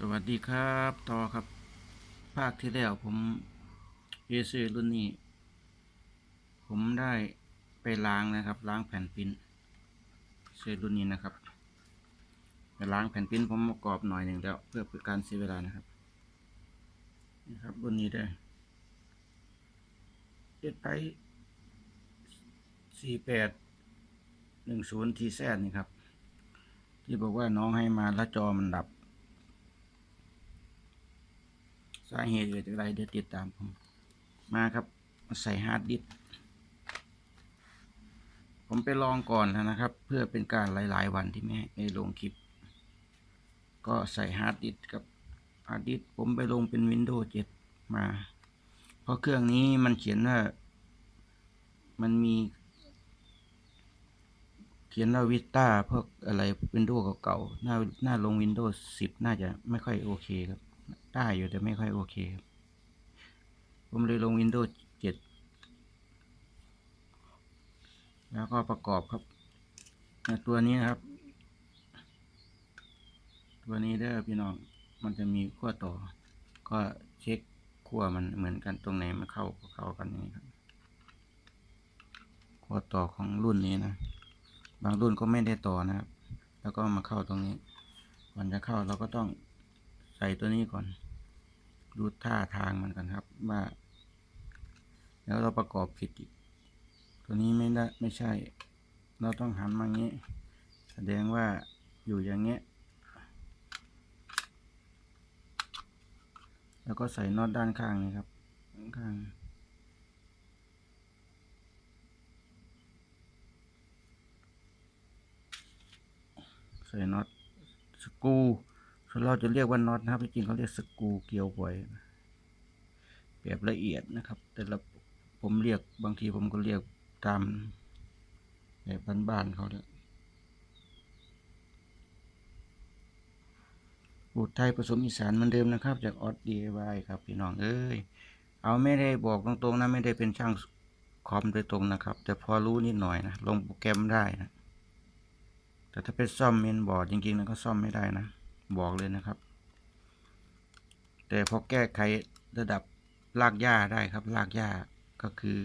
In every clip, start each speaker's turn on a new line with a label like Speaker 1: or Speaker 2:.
Speaker 1: สวัสดีครับต่อครับ ภาคที่แล้วผมเอซรุ่นนี้ ผมได้ไปล้างนะครับ ล้างแผ่นพิมพ์เซรุ่นนี้นะครับไปล้างแผ่นพิมพ์ผมประกอบหน่อยหนึ่งแล้ว เพื่อเป็นการเสียเวลานะครับนี่ครับรุ่นนี้ได้เอ็ดไปสี่แปดหนึ่งศูนย์ทีแซดนี่ครับ ที่บอกว่าน้องให้มาแล้วจอมันดับ สาเหตุเกิดจากอะไรเดี๋ยวติดตามผมมาครับใส่ฮาร์ดดิสผมไปลองก่อนนะครับ เพื่อเป็นการหลาย ๆ วันที่ไม่ไม่ลงคลิป ก็ใส่ฮาร์ดดิสกับฮาร์ดดิสผมไปลงเป็น Windows 7 มา เพราะเครื่องนี้มันเขียนว่ามันมี เขียนว่าวิต้าพวกอะไร Windows เก่าๆหน้าหน้าลง Windows 10 น่าจะไม่ค่อยโอเคครับ ได้อยู่แต่ไม่ค่อยโอเค ผมเลยลง Windows 7 แล้วก็ประกอบครับในตัวนี้นะครับ ตัวนี้เด้อพี่น้อง มันจะมีขั้วต่อ ก็เช็คขั้วมันเหมือนกันตรงไหนมันเข้าเข้ากันอย่างนี้ครับขั้วต่อของรุ่นนี้นะ บางรุ่นก็ไม่ได้ต่อนะครับ แล้วก็มาเข้าตรงนี้ ก่อนจะเข้าเราก็ต้องใส่ตัวนี้ก่อน ดูท่าทางมันกันครับว่าแล้วเราประกอบผิดอีก ตัวนี้ไม่ได้ไม่ใช่ เราต้องหันมางี้ แสดงว่าอยู่อย่างเงี้ย แล้วก็ใส่น็อตด้านข้างนี่ครับข้างใส่น็อตสกู เราจะเรียกว่าน็อตนะครับจริงๆเขาเรียกสกูเกียวไว้แบบละเอียดนะครับ แต่ละผมเรียกบางทีผมก็เรียกตามแบบบ้านๆเขาเลยบูดไทยผสมอีสานเหมือนเดิมนะครับ จากออสดีไวครับพี่น้องเอ้ยเอาไม่ได้บอกตรงๆนะไม่ได้เป็นช่างคอมโดยตรงนะครับ แต่พอรู้นิดหน่อยนะลงโปรแกรมได้นะแต่ถ้าเป็นซ่อมเมนบอร์ดจริงๆนะก็ซ่อมไม่ได้นะ บอกเลยนะครับ แต่พอแก้ไขระดับลากหญ้าได้ครับลากหญ้าก็คือ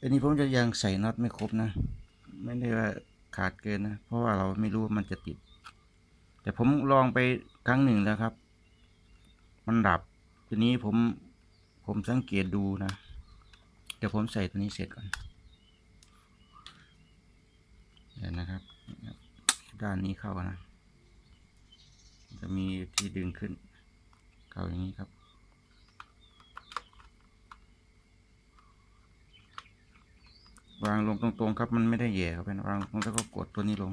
Speaker 1: อันนี้ผมจะยังใส่น็อตไม่ครบนะ ไม่ได้ว่าขาดเกินนะ เพราะว่าเราไม่รู้ว่ามันจะติด แต่ผมลองไปครั้งหนึ่งแล้วครับ มันดับ ทีนี้ผมผมสังเกตดูนะ เดี๋ยวผมใส่ตัวนี้เสร็จก่อนเดี๋ยวนะครับ ด้านนี้เข้านะ จะมีที่ดึงขึ้น เข้าอย่างนี้ครับ วางลงตรงๆครับมันไม่ได้แย่ครับเป็นวางลงแล้วก็กดตัวนี้ลง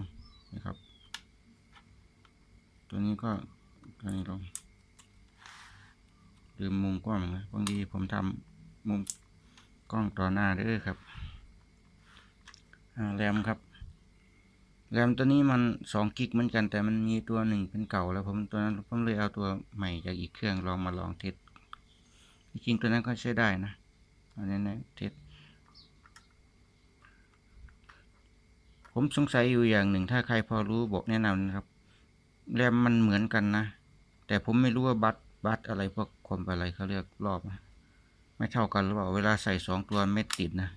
Speaker 1: นะครับ ตัวนี้ก็ตัวนี้ลงลืมมุมกล้องนะบางทีผมทำมุมกล้องต่อหน้าเด้อครับแรมครับ แรมตัวนี้มันสองกิกเหมือนกันแต่มันมีตัวหนึ่งเป็นเก่า แล้วผมตัวนั้นผมเลยเอาตัวใหม่จากอีกเครื่องลองมาลองเทสจริงตัวนั้นก็ใช้ได้นะอันนี้นะเทสผมสงสัยอยู่อย่างหนึ่งถ้าใครพอรู้บอกแนะนำนะครับแรมมันเหมือนกันนะ แต่ผมไม่รู้ว่าบัตบัตอะไรพวกคอมอะไรเขาเรียกรอบนะไม่เท่ากันหรือเปล่าเวลาใส่สองตัวไม่ติดนะ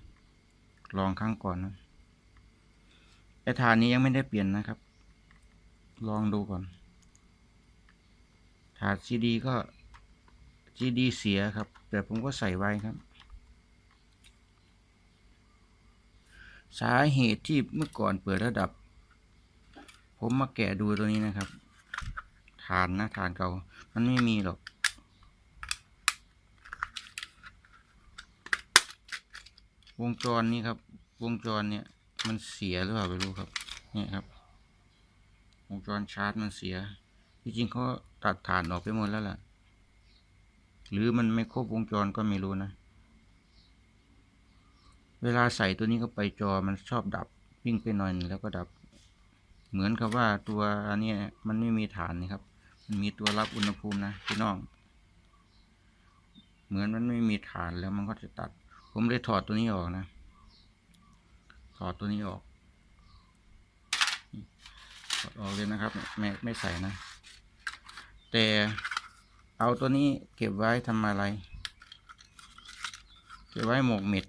Speaker 1: ลองครั้งก่อนนะ ไอฐานนี้ยังไม่ได้เปลี่ยนนะครับ ลองดูก่อน ถาดซีดีก็ ซีดีเสียครับ แต่ผมก็ใส่ไว้ครับ สาเหตุที่เมื่อก่อนเปิดระดับ ผมมาแกะดูตัวนี้นะครับ ฐานนะฐานเก่า มันไม่มีหรอกวงจรนี้ครับ วงจรเนี่ย มันเสียหรือเปล่าไม่รู้ครับเนี่ยครับวงจรชาร์จมันเสียที่จริงเขาตัดฐานออกไปหมดแล้วล่ะ หรือมันไม่ครบวงจรก็ไม่รู้นะ เวลาใส่ตัวนี้เข้าไปจอมันชอบดับวิ่งไปหน่อยนึงแล้วก็ดับ เหมือนกับว่าตัวอันนี้มันไม่มีฐานนี่ครับ มันมีตัวรับอุณหภูมินะพี่น้อง เหมือนมันไม่มีฐานแล้วมันก็จะตัด ผมเลยถอดตัวนี้ออกนะ ถอดตัวนี้ออกถอดออกเลยนะครับ ไม่ไม่ใส่นะ แต่เอาตัวนี้เก็บไว้ทำอะไร เก็บไว้หมกเม็ด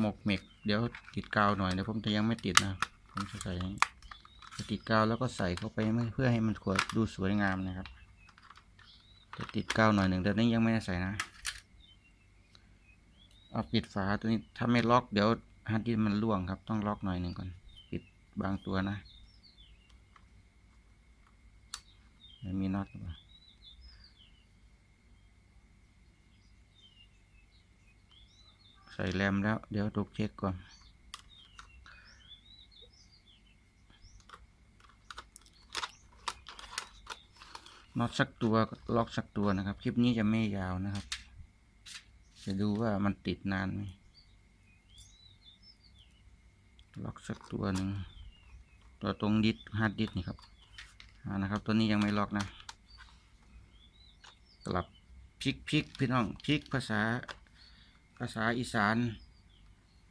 Speaker 1: หมกเม็ดเดี๋ยวติดกาวหน่อยเดี๋ยวผมจะยังไม่ติดนะผมจะใส่ติดกาวแล้วก็ใส่เข้าไปเพื่อให้มันขวดดูสวยงามนะครับจะติดกาวหน่อยหนึ่งแต่นี้ยังไม่ได้ใส่นะเอาปิดฝาตัวนี้ถ้าไม่ล็อกเดี๋ยว ฮาร์ดดิสมันร่วงครับต้องล็อกหน่อยหนึ่งก่อน ปิดบางตัวนะไม่มีน็อตหรือเปล่าใส่แรมแล้ว เดี๋ยวดูเช็คก่อน น็อตสักตัว ล็อกสักตัวนะครับ คลิปนี้จะไม่ยาวนะครับ จะดูว่ามันติดนานไหม ล็อกสักตัวหนึ่งตัวตรงดิสฮาร์ดดิสนี่ครับอานะครับ ตัวนี้ยังไม่ล็อกนะกลับพลิกพลิกพี่น้องพลิกภาษาภาษาอีสาน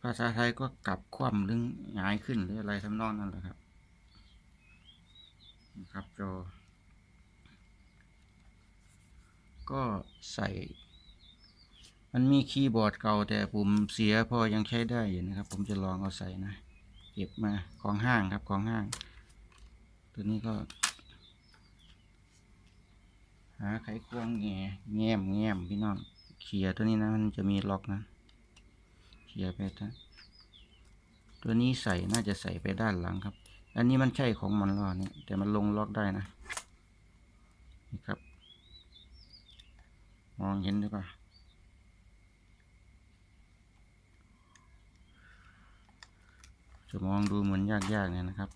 Speaker 1: ภาษาไทยก็กลับคว่ำหรือหงายขึ้นหรืออะไรทำนองนั้นแหละครับนะครับจอก็ใส่ มันมีคีย์บอร์ดเก่าแต่ปุ่มเสียพอยังใช้ได้อยู่นะครับ ผมจะลองเอาใส่นะ เก็บมาของห้างครับของห้าง ตัวนี้ก็ หาไขควงแง่แง้มแง้มพี่น้องเขี่ยตัวนี้นะมันจะมีล็อกนะเขี่ยไปนะตัวนี้ใส่น่าจะใส่ไปด้านหลังครับ อันนี้มันใช่ของมันหรอเนี่ยแต่มันลงล็อกได้นะนี่ครับ มองเห็นหรือเปล่า จะมองดูเหมือนยากๆเนี่ยนะครับ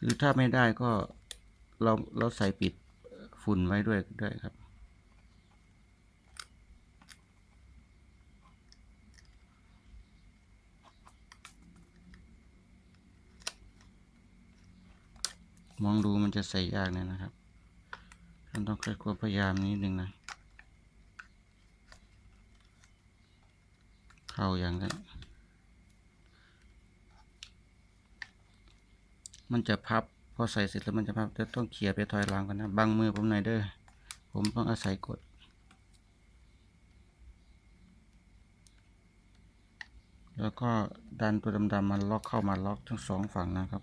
Speaker 1: หรือถ้าไม่ได้ก็เราเราใส่ปิดฝุ่นไว้ด้วยด้วยครับมองดูมันจะใส่ยากเนี่ยนะครับ ท่านต้องใช้ความพยายามนิดนึงนะ เข้าอย่างนั้นมันจะพับพอใส่เสร็จแล้วมันจะพับจะต้องเขี่ยไปถอยหลังกันนะบังมือผมหน่อยเด้อผมต้องอาศัยกด แล้วก็ดันตัวดำๆมันล็อกเข้ามาล็อกทั้งสองฝั่งนะครับ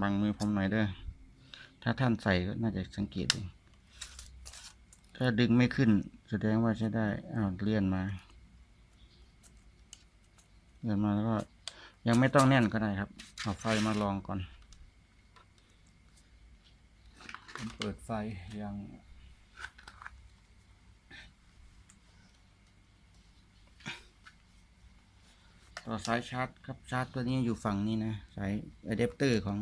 Speaker 1: บังมือผมหน่อยเด้อถ้าท่านใส่ก็น่าจะสังเกตดู ถ้าดึงไม่ขึ้น แสดงว่าใช้ได้ อ้าวเลื่อนมา เลื่อนมาแล้วก็ ยังไม่ต้องแน่นก็ได้ครับ เอาไฟมาลองก่อน เปิดไฟยังต่อสายชาร์จครับชาร์จตัวนี้อยู่ฝั่งนี้นะ สายอะแดปเตอร์ของ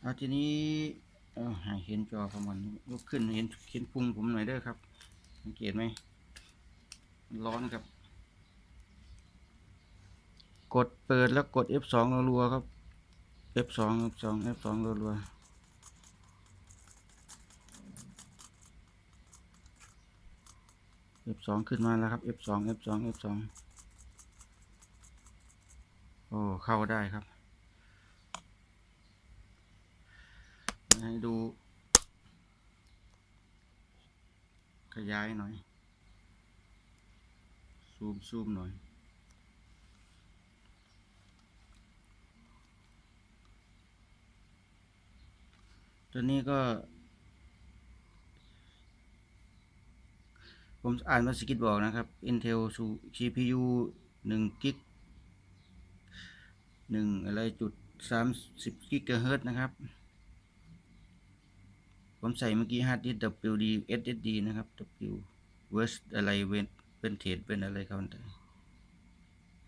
Speaker 1: เอาทีนี้ เออให้เห็นจอของมันยกขึ้นเห็นเห็นพุงผมหน่อยเด้อครับ สังเกตไหมร้อนครับ กดเปิดแล้วกด F2 รัวๆครับ F2 F2 F2 รัวๆ F2 ขึ้นมาแล้วครับ F2 F2 F2 โอ้ เข้าได้ครับ ให้ดู ขยายหน่อย ซูมซูมหน่อย ตัวนี้ก็ ผมอ่านมาสกิดบอกนะครับ Intel CPU 1กิก1อะไรจุด30กิกะเฮิรตนะครับ ผมใส่เมื่อกี้ฮาร์ดดิสก์ WD SSD นะครับ W West อะไรเวนเป็นเทรดเป็นอะไรเขาแต่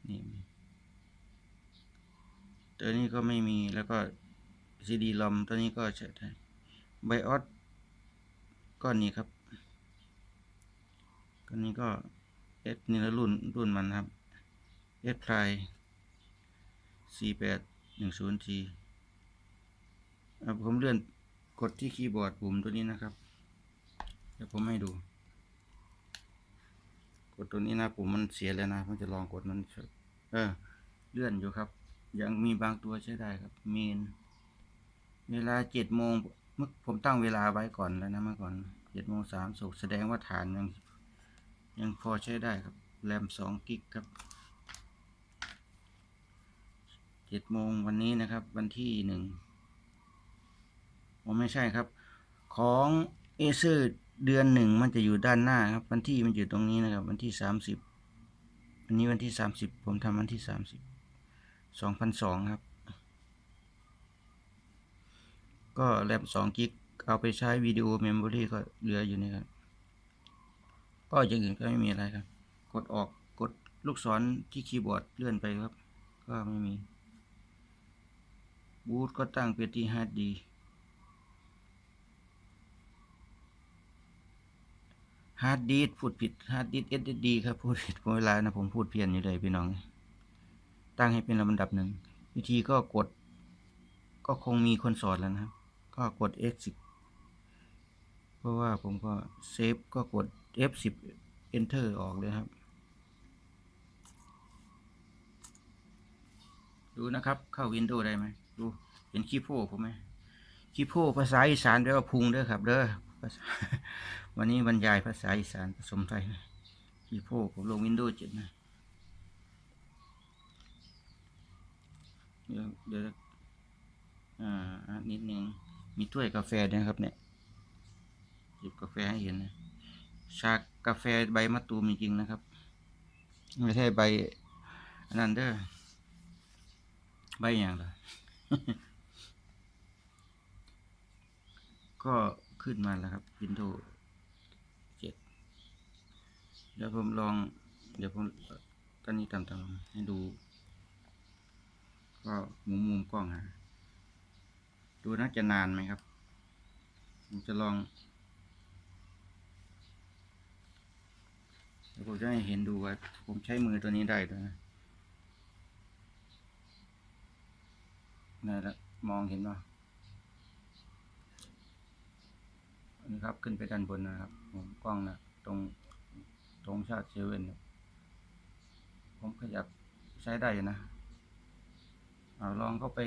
Speaker 1: นี่ตัวนี้ก็ไม่มีแล้วก็ CD ROM ตัวนี้ก็ใช้ได้ BIOS ก็นี่ครับก็นี้ก็ S นี่ละรุ่นรุ่นมันครับ S Prime C810G ผมเลื่อน กดที่คีย์บอร์ดปุ่มตัวนี้นะครับ เดี๋ยวผมให้ดู กดตัวนี้นะปุ่มมันเสียแล้วนะผมจะลองกดมัน เออ เลื่อนอยู่ครับ ยังมีบางตัวใช้ได้ครับเมนเวลาเจ็ดโมงเมื่อผมตั้งเวลาไว้ก่อนแล้วนะเมื่อก่อนเจ็ดโมงสามสุกแสดงว่าฐานยังยังพอใช้ได้ครับแรมสองกิกครับเจ็ดโมงวันนี้นะครับ วันที่หนึ่ง ผมไม่ใช่ครับ ของเอเซอร์เดือนหนึ่งมันจะอยู่ด้านหน้าครับ วันที่มันอยู่ตรงนี้นะครับ วันที่สามสิบวันนี้วันที่สามสิบผมทำวันที่สามสิบสองพันสองครับ ก็แรมสองกิกเอาไปใช้วิดีโอเมมโมรีก็เหลืออยู่นี่ครับ ก็อย่างอื่นก็ไม่มีอะไรครับ กดออกกดลูกศรที่คีย์บอร์ดเลื่อนไปครับ ก็ไม่มีบูตก็ตั้งเป็นที่ฮาร์ดดี ฮาร์ดดีพูดผิดฮาร์ดดีเอสดีครับพูดผิดเวลานะผมพูดเพี้ยนอยู่เลยพี่น้อง ตั้งให้เป็นลำดับหนึ่งวิธีก็กด ก็คงมีคนสอนแล้วนะครับ ก็กด X10 เพราะว่าผมก็เซฟก็กด F10 Enter ออกเลยครับ ดูนะครับเข้า Windows ได้ไหมดูเห็นคีโพผมไหมคีโพภาษาอีสานแปลว่าพุงเด้อครับเด้อ วันนี้บรรยายภาษาอีสานผสมไทยนะคีย์โพผมลง Windows 7นะเดี๋ยวเดี๋ยวอ่านิดนึงมีถ้วยกาแฟนะครับเนี่ยจิบกาแฟให้เห็นนะชากาแฟใบมะตูมจริงๆนะครับ ไม่ใช่ใบอันนั้นเด้อใบอย่างละก็ ขึ้นมาแล้วครับ Windows 7 เดี๋ยวผมลอง เดี๋ยวผมตอนนี้ตามๆให้ดู ก็มุมมุมกล้องฮะดูน่าจะนานไหมครับ ผมจะลองเดี๋ยวผมจะให้เห็นดูว่า ผมใช้มือตัวนี้ได้ด้วยนะนี่ละมองเห็นป่ะ นนี้ครับ ขึ้นไปด้านบนนะครับผมกล้องนะตรงตรงชาติเซเว่นผมขยับใช้ได้อยู่นะเอาลองเข้าไป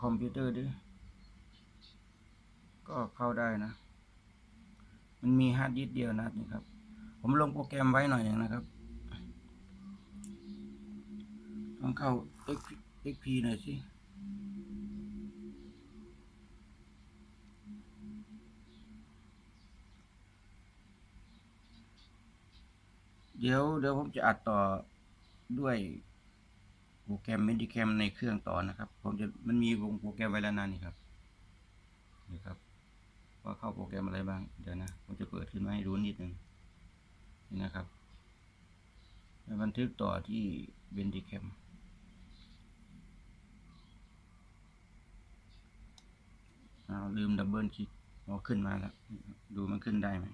Speaker 1: คอมพิวเตอร์ดิก็เข้าได้นะ มันมีฮาร์ดดิสเดียวนะนี่ครับ ผมลงโปรแกรมไว้หน่อยนึงนะครับ ต้องเข้า XP หน่อยสิ เดี๋ยวเดี๋ยวผมจะอัดต่อด้วยโปรแกรม Medicam ในเครื่องต่อนะครับ ผมจะมันมีวงโปรแกรมไว้แล้วนะนี่ครับนี่ครับว่าเข้าโปรแกรมอะไรบ้าง เดี๋ยวนะ ผมจะเปิดขึ้นมาให้ดูนิดนึงนี่นะครับบันทึกต่อที่ Medicam อ้าวลืมดับเบิลคลิกเอขึ้นมาแล้ว ดูมันขึ้นได้ไหม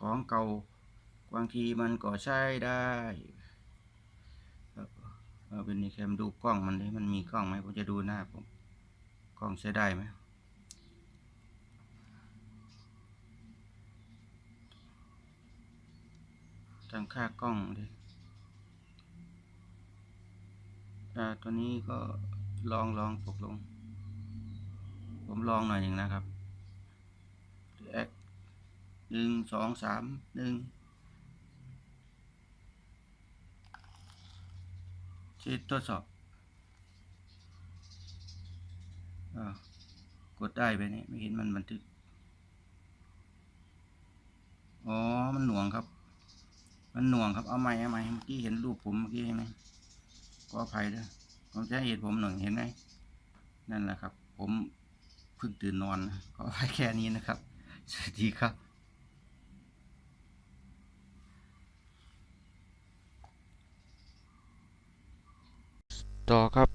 Speaker 1: ของเก่าบางทีมันก็ใช้ได้ครับเอาเป็นนี่แคมดูกล้องมันดิมันมีกล้องไหมผมจะดูหน้าผมกล้องใช้ได้ไหมตั้งค่ากล้องดิอ่ตัวนี้ก็ลองลองตกลง ผมลองหน่อยหนึ่งนะครับแอค หนึ่งสองสามหนึ่งที่ทดสอบอกดได้ไปนี่ไม่เห็นมันบันทึก อ๋อ มันหน่วงครับ มันหน่วงครับ เอาใหม่เอาใหม่เมื่อกี้เห็นรูปผมเมื่อกี้ใช่ไหมก็อภัยด้วยผมจะให้เหตุผมหน่อยเห็นไหมนั่นแหละครับ ผมเพิ่งตื่นนอนนะขออภัยแค่นี้นะครับ สวัสดีครับ ต่อครับ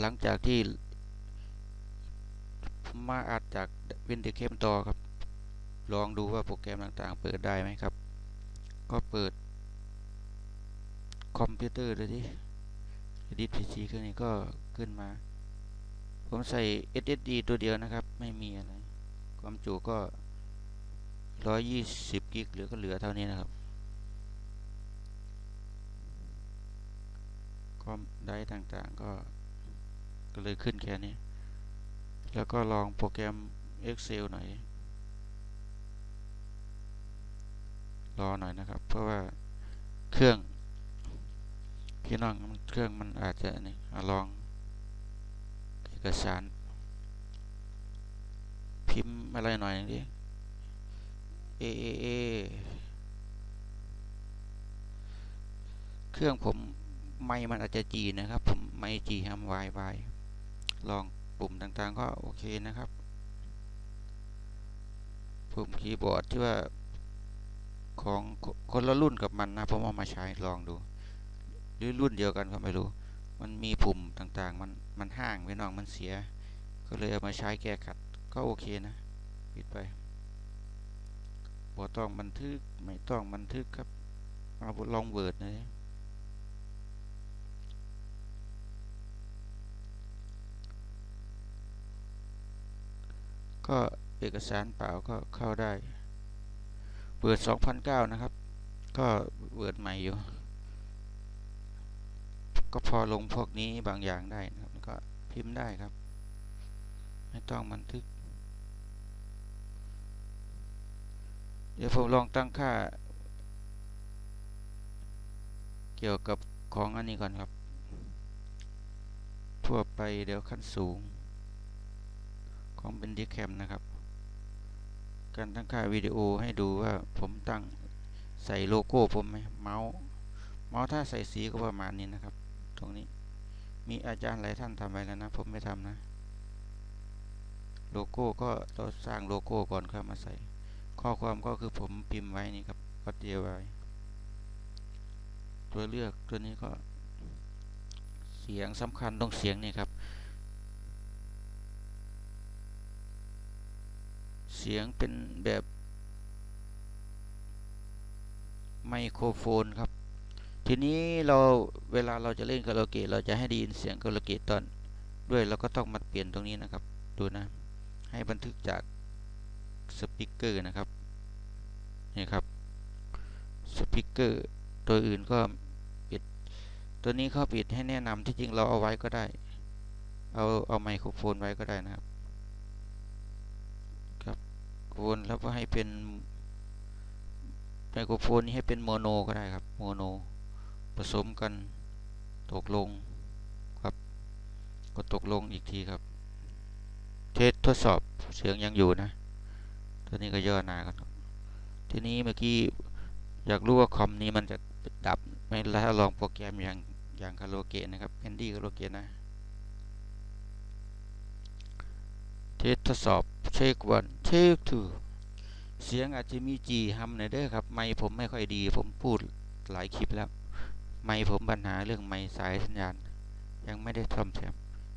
Speaker 1: หลังจากที่มาอัดจากวินเดเคมต่อครับ ลองดูว่าโปรแกรมต่างๆ เปิดได้ไหมครับ ก็เปิด คอมพิวเตอร์เลยที่ Edit PC เครื่องนี้ก็ขึ้นมา ผมใส่ SSD ตัวเดียวนะครับ ไม่มีอะไร ความจุก็ 120 กิกหลือก็เหลือเท่านี้นะครับ ความได้ต่างๆ ก็ก็เลยขึ้นแค่นี้ แล้วก็ลองโปรแกรม Excel หน่อย รอหน่อยนะครับ เพราะว่าเครื่องพี่น้องเครื่องมันอาจจะนี่ลองเอกสาร พิมพ์อะไรหน่อยดิเอเอเอเครื่องผม ไม่มันอาจจะจีนะครับผมไม่จีฮัมวายวายลองปุ่มต่างๆก็โอเคนะครับ ปุ่มคีย์บอร์ดที่ว่าของคนละรุ่นกับมันนะผมเอามาใช้ลองดูหรือรุ่นเดียวกันก็ไม่รู้ มันมีปุ่มต่างๆ มันมันห่างไปน้องมันเสีย ก็เลยเอามาใช้แก้ขัดก็โอเคนะปิดไปบ่ต้องบันทึกไม่ต้องบันทึกครับเอาลองเวิร์ดนะ ก็เอกสารเปล่าก็เข้าได้เวิด2009 นะครับ ก็เวิดใหม่อยู่ ก็พอลงพวกนี้บางอย่างได้นะครับก็พิมพ์ได้ครับ ไม่ต้องบันทึก เดี๋ยวผมลองตั้งค่า เกี่ยวกับของอันนี้ก่อนครับ ทั่วไปเดี๋ยวขั้นสูง ของเป็นดิแคมนะครับ การตั้งค่าวิดีโอให้ดูว่าผมตั้งใส่โลโก้ผมไหมเมาส์เมาส์ถ้าใส่สีก็ประมาณนี้นะครับ ตรงนี้มีอาจารย์หลายท่านทำไว้แล้วนะ ผมไม่ทำนะ โลโก้ก็เราสร้างโลโก้ก่อนครับมาใส่ ข้อความก็คือผมพิมพ์ไว้นี่ครับก็เดียวไว้ตัวเลือกตัวนี้ก็เสียงสำคัญตรงเสียงนี่ครับ เสียงเป็นแบบไมโครโฟนครับ ทีนี้เราเวลาเราจะเล่นคาราโอเกะเราจะให้ได้ยินเสียงคาราโอเกะตอนด้วยเราก็ต้องมาเปลี่ยนตรงนี้นะครับ ดูนะ ให้บันทึกจากสปีกเกอร์นะครับนี่ครับสปีกเกอร์ตัวอื่นก็ปิด ตัวนี้เขาปิดให้แนะนำที่จริงเราเอาไว้ก็ได้ เอาเอาไมโครโฟนไว้ก็ได้นะครับ โฟนแล้วก็ให้เป็นไมโครโฟนนี้ให้เป็นโมโนก็ได้ครับโมโนผสมกันตกลงครับก็ตกลงอีกทีครับ เทสทดสอบเสียงยังอยู่นะตัวนี้ก็ย่อหน้ากันทีนี้เมื่อกี้อยากรู้ว่าคอมนี้มันจะดับไหมถ้าลองโปรแกรมอย่างอย่างคาโอเกะนะครับแอนดี้คาโอเกะนะ เทสทดสอบเช็ควัน เช็คทูเสียงอาจจะมีจีฮัมหน่อยเด้อครับ ไมค์ผมไม่ค่อยดี ผมพูดหลายคลิปแล้ว ไมค์ผมปัญหาเรื่องไมค์สายสัญญาณ ยังไม่ได้ทำแถม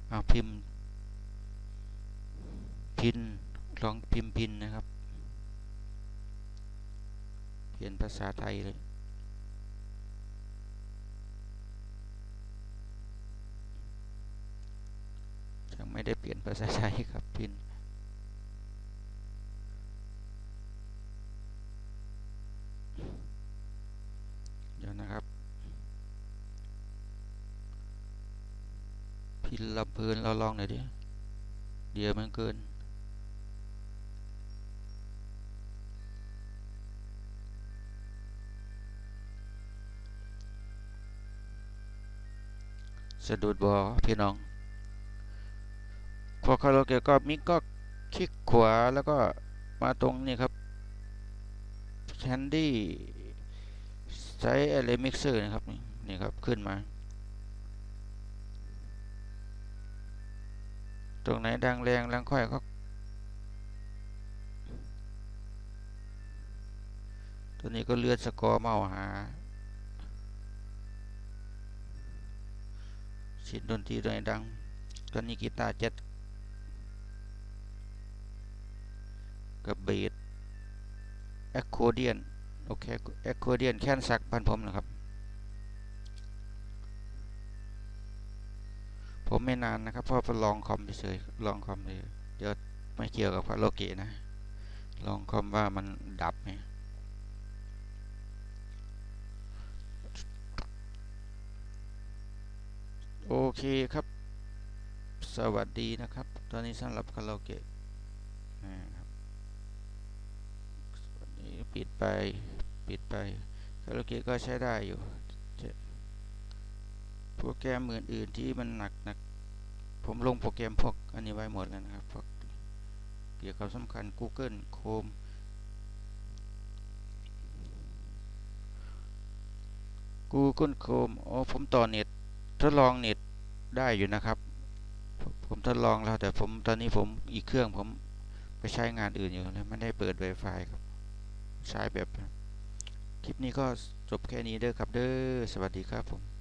Speaker 1: เอาพิมพ์ พินลองพิมพ์พินนะครับเปลี่ยนภาษาไทยเลยยังไม่ได้เปลี่ยนภาษาไทยครับพิน พินลำเพลินเราลองหน่อยดิเดี๋ยวมันเกิน สะดุดบอพี่น้องพอคาราโอเกะก็มิกก็คลิกขวาแล้วก็มาตรงนี้ครับแคนดี้ใช้อะไรมิกเซอร์นะครับนี่ครับขึ้นมา ตรงไหนดังแรงแรงค่อยก็ตัวนี้ก็เลือนสกอร์เมาหาชินดนตรีตัวไหนดังตัวนี้กีตาร์เจ็ตกับเบสแอคโคเดียนโอเคแอคโคเดียนแค่นสักพันผมนะครับ ผมไม่นานนะครับเพราะลองคอมเฉยๆลองคอมเลยเดี๋ยวไม่เกี่ยวกับคาราโอเกะนะ ลองคอมว่ามันดับไหมโอเคครับ สวัสดีนะครับ ตอนนี้สำหรับคาราโอเกะนะครับนี้ปิดไป ปิดไปคาราโอเกะก็ใช้ได้อยู่ โปรแกรมอื่นๆที่มันหนักหนักผมลงโปรแกรมพวกอันนี้ไว้หมดแล้วนะครับพวกเกี่ยวกับสำคัญ Google Chrome Google Chrome อ๋อผมต่อเน็ตทดลองเน็ตได้อยู่นะครับผมผมทดลองแล้วแต่ผมตอนนี้ผมอีกเครื่องผมไปใช้งานอื่นอยู่เลยไม่ได้เปิด Wi-Fi ครับ ใช้แบบ คลิปนี้ก็จบแค่นี้เด้อครับเด้อสวัสดีครับผม